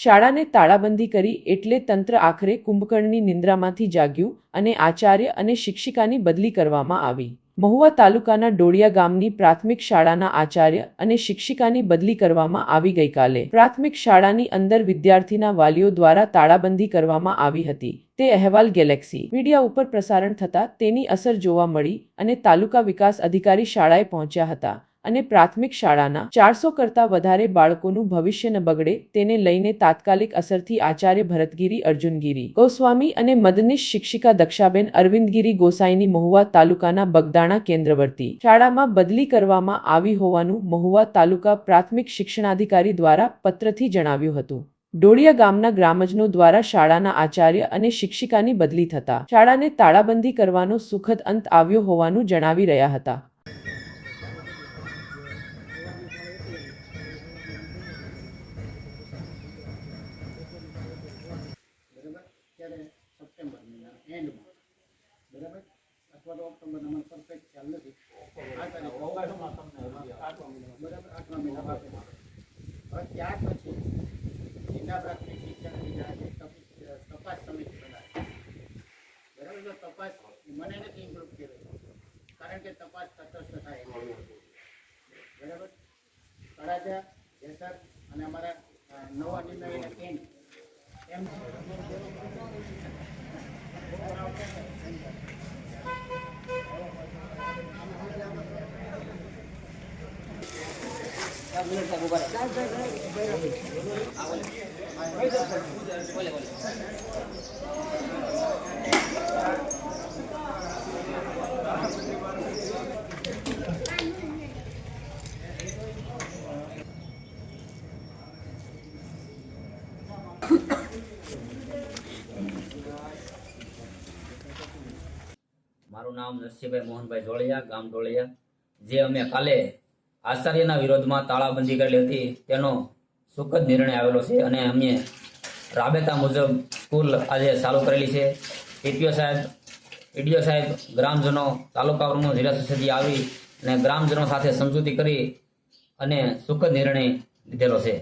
શાળાને તાળાબંધી કરી એટલે તંત્ર આખરે કુંભકર્ણની નિંદ્રામાંથી જાગ્યું અને આચાર્ય અને શિક્ષિકાની બદલી કરવામાં આવી. મહુવા તાલુકાના ડોળિયા ગામની પ્રાથમિક શાળાના આચાર્ય અને શિક્ષિકાની બદલી કરવામાં આવી ગઈકાલે. પ્રાથમિક શાળાની અંદર વિદ્યાર્થીના વાલીઓ દ્વારા તાળાબંધી કરવામાં આવી હતી. તે અહેવાલ ગેલેક્સી મીડિયા ઉપર પ્રસારણ થતાં તેની અસર જોવા મળી અને તાલુકા વિકાસ અધિકારી શાળાએ પહોંચ્યા હતા. અને પ્રાથમિક શાળાના ચારસો કરતાં વધારે બાળકોનું ભવિષ્ય ન બગડે તેને લઈને તાત્કાલિક અસરથી આચાર્ય ભરતગીરી, અર્જુનગીરી, ગોસ્વામી અને મદનીશ શિક્ષિકા દક્ષાબેન અરવિંદગીરી ગોસાઈની મહુવા તાલુકાના બગદાણા કેન્દ્રવર્તી. શાળામાં બદલી કરવામાં આવી હોવાનું મહુવા તાલુકા પ્રાથમિક શિક્ષણાધિકારી દ્વારા પત્રથી જણાવ્યું હતું. ડોળિયા ગામના ગ્રામજનો દ્વારા શાળાના આચાર્ય અને શિક્ષિકાની બદલી થતા શાળાને તાળાબંધી કરવાનો સુખદ અંત આવ્યો હોવાનું જણાવી રહ્યા હતા. બરાબર ત્યારે સપ્ટેમ્બર મહિના એન્ડમાં. બરાબર? અથવા તો ઓક્ટોબરના મને પરફેક્ટ ખ્યાલ નથી. આ તારીખે બરાબર? આઠમા મહિના પાસે હવે ત્યાર પછી જિલ્લા પ્રાથમિક શિક્ષણ વિભાગે તપાસ સમિતિ બનાવી. બરાબર? તો તપાસ મને નથી ઇમ્પ્રુવ કર્યો. કારણ કે તપાસ તટસ્થ થાય. બરાબર? તળાજા જેસર અને અમારા નવા નિર્ણયના કેન્દ્ર. મારું નામ નરસિંહભાઈ મોહનભાઈ જોળિયા ગામ ધોળિયા જે અમે કાલે આચાર્યના વિરોધમાં તાળાબંધી કરેલી હતી. તેનો સુખદ નિર્ણય આવેલો છે અને અમે રાબેતા મુજબ સ્કૂલ આજે ચાલુ કરેલી છે. ટીપીઓ સાહેબ, ઈડીઓ સાહેબ, ગ્રામજનો, તાલુકા પ્રમુખ જિલ્લા સદસ્યજી આવી અને ગ્રામજનો સાથે સમજૂતી કરી અને સુખદ નિર્ણય લીધેલો છે.